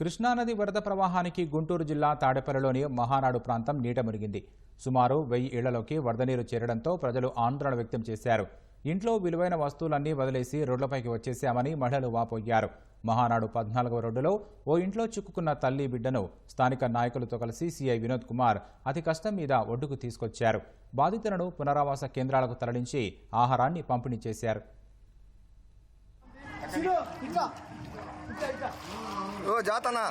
కృష్ణానది వరద ప్రవాహానికి గుంటూరు జిల్లా తాడేపల్లిలోని మహానాడు ప్రాంతం నీట మునిగింది. సుమారు వెయ్యి ఇళ్ళలోకి వరద నీరు చేరడంతో ప్రజలు ఆందోళన వ్యక్తం చేశారు. ఇంట్లో విలువైన వస్తువులన్నీ వదిలేసి రోడ్లపైకి వచ్చేశామని మహిళలు వాపోయారు. మహానాడు పద్నాలుగవ రోడ్డులో ఓ ఇంట్లో చిక్కుకున్న తల్లి బిడ్డను స్థానిక నాయకులతో కలిసి సీఐ వినోద్ కుమార్ అతి కష్టం మీద ఒడ్డుకు తీసుకొచ్చారు. బాధితులను పునరావాస కేంద్రాలకు తరలించి ఆహారాన్ని పంపిణీ చేశారు. ఓ జాతనా?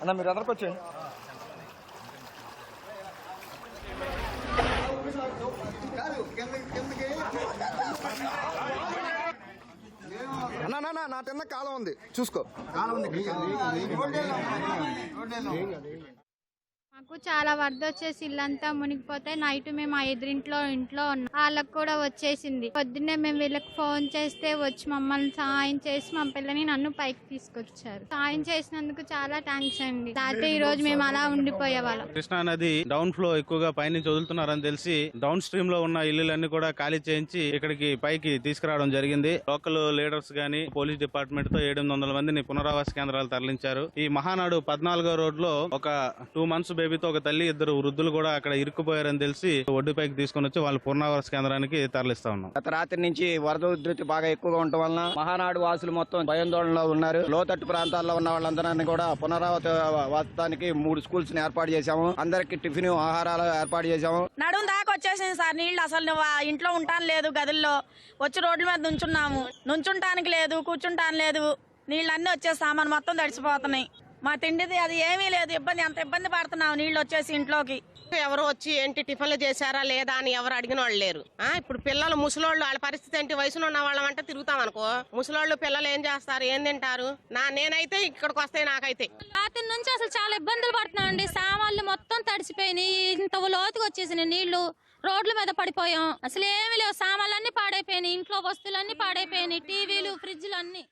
అన్న మీరు ఎదరికి వచ్చేయండి. అన్న నా తిన్న కాలం ఉంది. చూసుకో. మాకు చాలా వరద వచ్చేసి ఇల్లంతా మునిగిపోతే నైట్ మేము ఆ ఎదురింట్లో ఇంట్లో ఉన్నాం. వాళ్ళకు కూడా వచ్చేసింది. పొద్దున్నే మేము వీళ్ళకి ఫోన్ చేస్తే వచ్చి మమ్మల్ని సాయం చేసి మా పిల్లని నన్ను పైకి తీసుకొచ్చారు. సాయం చేసినందుకు చాలా థ్యాంక్స్ అండి. అయితే ఈ రోజు మేము అలా ఉండిపోయే వాళ్ళం కృష్ణా నది డౌన్ ఫ్లో ఎక్కువగా పైనుంచి వదులుతున్నారని తెలిసి డౌన్ స్ట్రీమ్లో ఉన్న ఇల్లులన్నీ కూడా ఖాళీ చేయించి ఇక్కడికి పైకి తీసుకురావడం జరిగింది. లోకల్ లీడర్స్ గాని పోలీస్ డిపార్ట్మెంట్తో ఏడు వందల మందిని పునరావాస కేంద్రాలు తరలించారు. ఈ మహానాడు పద్నాలుగో రోడ్లో ఒక టూ మంత్స్ బేబీతో ఒక తల్లి ఇద్దరు వృద్ధులు కూడా అక్కడ ఇరుక్కుపోయారని తెలిసి ఒడ్డు పైకి తీసుకొని వచ్చి వాళ్ళు పునరావాస కేంద్రానికి తరలిస్తా ఉన్నాం. గత రాత్రి నుంచి వరద ఉధృతి బాగా ఎక్కువగా ఉండటం వలన మహానాడు వాసులు మొత్తం భయాందోళనలో ఉన్నారు. లోతట్టు ప్రాంతాల్లో ఉన్న వాళ్ళందరినీ కూడా పునరావత వాస్తానికి మూడు స్కూల్స్ని ఏర్పాటు చేశాము. అందరికి టిఫిన్ ఆహారాలు ఏర్పాటు చేశాము. నడుము దాకా వచ్చేసింది సార్ నీళ్ళు అసలు ఇంట్లో ఉంటాను లేదు గదుల్లో. వచ్చి రోడ్ల మీద నుంచున్నాము. నుంచుంటానికి లేదు కూర్చుంటాను లేదు. నీళ్ళన్నీ వచ్చేసి సామాన్ మొత్తం తడిసిపోతున్నాయి. మా తిండిది అది ఏమీ లేదు. ఇబ్బంది అంత ఇబ్బంది పడుతున్నాము నీళ్ళు వచ్చేసి ఇంట్లోకి. ఎవరు వచ్చి ఏంటి టిఫిన్లు చేశారా లేదా అని ఎవరు అడిగిన వాళ్ళు లేరు. ఆ ఇప్పుడు పిల్లలు ముసలోళ్ళు వాళ్ళ పరిస్థితి ఏంటి? వయసులో ఉన్న వాళ్ళం అంటే తిరుగుతాం అనుకో. ముసలోళ్ళు పిల్లలు ఏం చేస్తారు? ఏం తింటారు? నా నేనైతే ఇక్కడికి వస్తాయి నాకైతే. రాత్రి నుంచి అసలు చాలా ఇబ్బందులు పడుతున్నాం అండి. సామాన్లు మొత్తం తడిసిపోయినాయి. ఇంత లోతుగా వచ్చేసినాయి నీళ్ళు రోడ్ల మీద పడిపోయాం. అసలు ఏమీ లేవు. సామాన్లు అన్ని పాడైపోయినాయి. ఇంట్లో వస్తువులన్నీ పాడైపోయినాయి. టీవీలు ఫ్రిడ్జ్లు అన్ని.